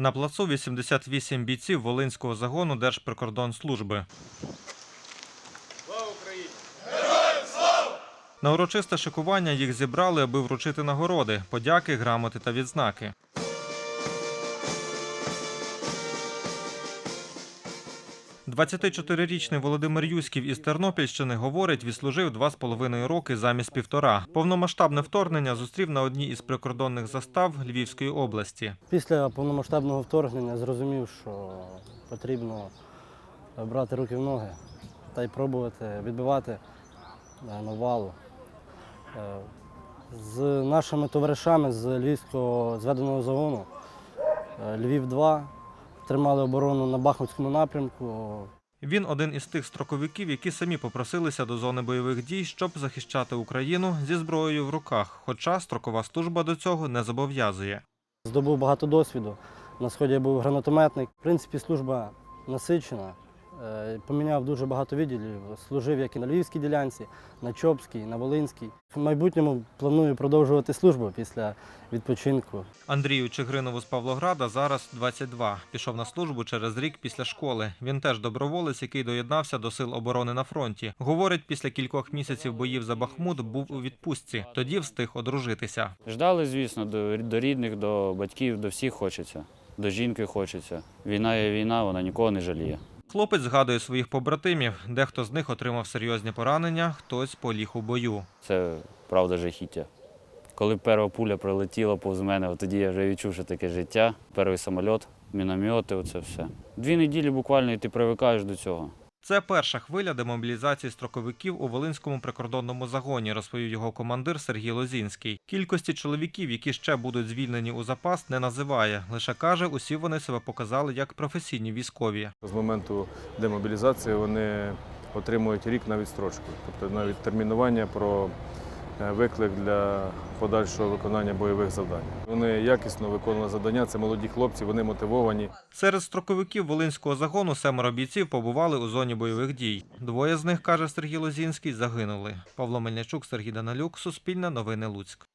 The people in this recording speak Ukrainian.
На плацу 88 бійців Волинського загону Держприкордонслужби. На урочисте шикування їх зібрали, аби вручити нагороди, подяки, грамоти та відзнаки. – 24-річний Володимир Юськів із Тернопільщини говорить, відслужив два з половиною роки замість півтора. Повномасштабне вторгнення зустрів на одній із прикордонних застав Львівської області. Після повномасштабного вторгнення зрозумів, що потрібно брати руки в ноги та й пробувати відбивати е, навалу. Е, З нашими товаришами з Львівського зведеного загону е, Львів-2 тримали оборону на Бахмутському напрямку. Він один із тих строковиків, які самі попросилися до зони бойових дій, щоб захищати Україну зі зброєю в руках. Хоча строкова служба до цього не зобов'язує. Здобув багато досвіду. На сході я був гранатометник. В принципі, служба насичена. Е, Поміняв дуже багато відділів. Служив як і на Львівській ділянці, на Чопській, на Волинській. В майбутньому планую продовжувати службу після відпочинку. Андрію Чигринову з Павлограда зараз 22. Пішов на службу через рік після школи. Він теж доброволець, який доєднався до сил оборони на фронті. Говорить, після кількох місяців боїв за Бахмут був у відпустці. Тоді встиг одружитися. Ждали, звісно, до, до рідних, до батьків, до всіх хочеться. До жінки хочеться. Війна є війна, вона нікого не жаліє. Хлопець згадує своїх побратимів. Дехто з них отримав серйозні поранення, хтось поліг у бою. Це правда жахіття. Коли перша пуля прилетіла повз мене, тоді я вже відчув, що таке життя. Перший самоліт, міномети, оце все. Дві неділі буквально і ти привикаєш до цього. Це перша хвиля демобілізації строковиків у Волинському прикордонному загоні, розповів його командир Сергій Лозінський. Кількості чоловіків, які ще будуть звільнені у запас, не називає. Лише каже, усі вони себе показали як професійні військові. З моменту демобілізації вони отримують рік на відстрочку, тобто навіть термінування про виклик для подальшого виконання бойових завдань. Вони якісно виконували завдання, це молоді хлопці, вони мотивовані. Серед строковиків Волинського загону семеро бійців побували у зоні бойових дій. Двоє з них, каже Сергій Лозінський, загинули. Павло Мельничук, Сергій Данилюк, Суспільне новини Луцьк.